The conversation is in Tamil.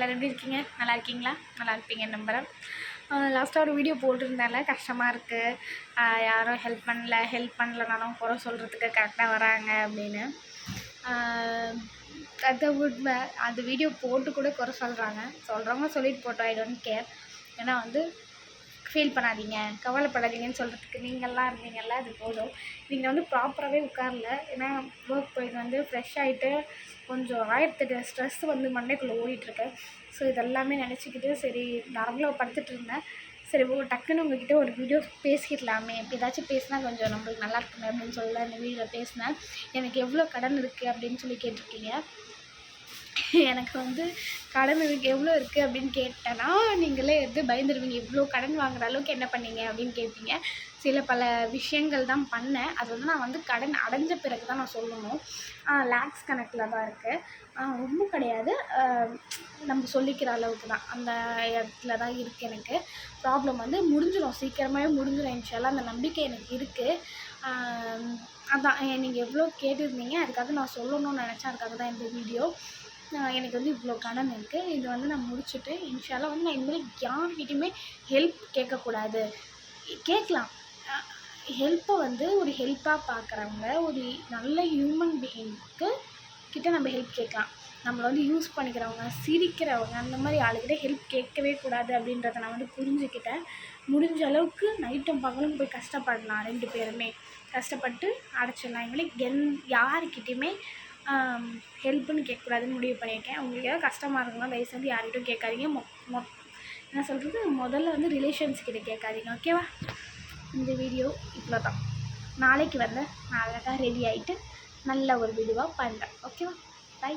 எல்லோரும் எப்படி இருக்கீங்க? நல்லா இருக்கீங்களா? நல்லா இருப்பீங்க நம்புகிறேன் லாஸ்ட்டாக ஒரு வீடியோ போட்டிருந்தால கஷ்டமாக இருக்குது யாரும் ஹெல்ப் பண்ணல. ஹெல்ப் பண்ணலனாலும் குறை சொல்கிறதுக்கு கரெக்டாக வராங்க அப்படின்னு. அதை அது உண்மை அந்த வீடியோ போட்டு கூட குறை சொல்கிறாங்க சொல்கிறவங்க சொல்லிட்டு போட்டோம். ஐ டோன்ட் கேர் ஏன்னா வந்து ஃபீல் பண்ணாதீங்க கவலைப்படாதீங்கன்னு சொல்கிறதுக்கு நீங்கள்லாம் இருந்தீங்கல்ல அது போதும். நீங்கள் வந்து ப்ராப்பராகவே உட்காரல ஏன்னா ஒர்க் போயிட்டு வந்து ஃப்ரெஷ் ஆகிட்டு கொஞ்சம் ஆயிரத்தெட்டு ஸ்ட்ரெஸ் வந்து மண்டைக்குள்ளே ஓடிட்டுருக்கு. ஸோ இதெல்லாமே நினச்சிக்கிட்டு சரி நார்மலாக படுத்துட்டு இருந்தேன். சரி ஓ டக்குன்னு உங்ககிட்ட ஒரு வீடியோ பேசிக்கலாமே ஏதாச்சும் பேசினா கொஞ்சம் நம்மளுக்கு நல்லா இருக்குமே அப்படின்னு சொல்லி இந்த வீடியோவில் பேசினேன். எனக்கு எவ்வளோ கடன் இருக்குது அப்படின்னு சொல்லி கேட்டிருக்கீங்க. எனக்கு வந்து கடன் இருக்கு எவ்வளோ இருக்குது அப்படின்னு கேட்டேன்னா நீங்களே எது பயந்துருவீங்க. இவ்வளோ கடன் வாங்குற அளவுக்கு என்ன பண்ணீங்க அப்படின்னு கேட்பீங்க சில பல விஷயங்கள் தான் பண்ணேன். அது வந்து நான் வந்து கடன் அடைஞ்ச பிறகு தான் நான் சொல்லணும். லேக்ஸ் கணக்கில் தான் இருக்குது ரொம்ப கிடையாது. நம்ம சொல்லிக்கிற அளவுக்கு தான். அந்த இடத்துல தான் இருக்குது எனக்கு. ப்ராப்ளம் வந்து முடிஞ்சிடும் சீக்கிரமாகவே முடிஞ்சிடும் இன்ஷால்லாம் அந்த நம்பிக்கை எனக்கு இருக்குது அதான். நீங்கள் எவ்வளோ கேட்டிருந்தீங்க அதுக்காக நான் சொல்லணும்னு நினச்சேன். அதுக்காக தான் இந்த வீடியோ. எனக்கு வந்து இவ்வளோ கடன் இருக்குது இது வந்து நான் முடிச்சுட்டு இன்ஷால்லாம் வந்து நான் இனிமேல் யார்கிட்டையுமே ஹெல்ப் கேட்கக்கூடாது. கேட்கலாம். ஹெல்ப்பை வந்து ஒரு ஹெல்ப்பாக பார்க்குறவங்க ஒரு நல்ல ஹியூமன் பீயிங்க்கு கிட்ட நம்ம ஹெல்ப் கேட்கலாம். நம்மளை வந்து யூஸ் பண்ணிக்கிறவங்க சிரிக்கிறவங்க அந்த மாதிரி ஆளுகிட்ட ஹெல்ப் கேட்கவே கூடாது அப்படின்றத நான் வந்து புரிஞ்சுக்கிட்டேன். முடிஞ்ச அளவுக்கு நைட்டும் பகலும் போய் கஷ்டப்படலாம் ரெண்டு பேருமே. கஷ்டப்பட்டு அடைச்சிடலாம். இனிமேல் என் யாருக்கிட்டேயுமே ஹெல்ப்புன்னு கேட்கக்கூடாதுன்னு முடிவு பண்ணியிருக்கேன். உங்களுக்கு ஏதாவது கஷ்டமாக இருக்குன்னா தயவு செஞ்சு யார்கிட்டும் கேட்காதீங்க. மொ மொ என்ன சொல்கிறது முதல்ல வந்து ரிலேஷன்ஸ் கிட்ட கேட்காதீங்க ஓகேவா இந்த வீடியோ இவ்வளோ தான் நாளைக்கு வந்து நான் அழகாக ரெடி ஆகிட்டு நல்ல ஒரு வீடியோவாக பண்ணுறேன் ஓகேவா பை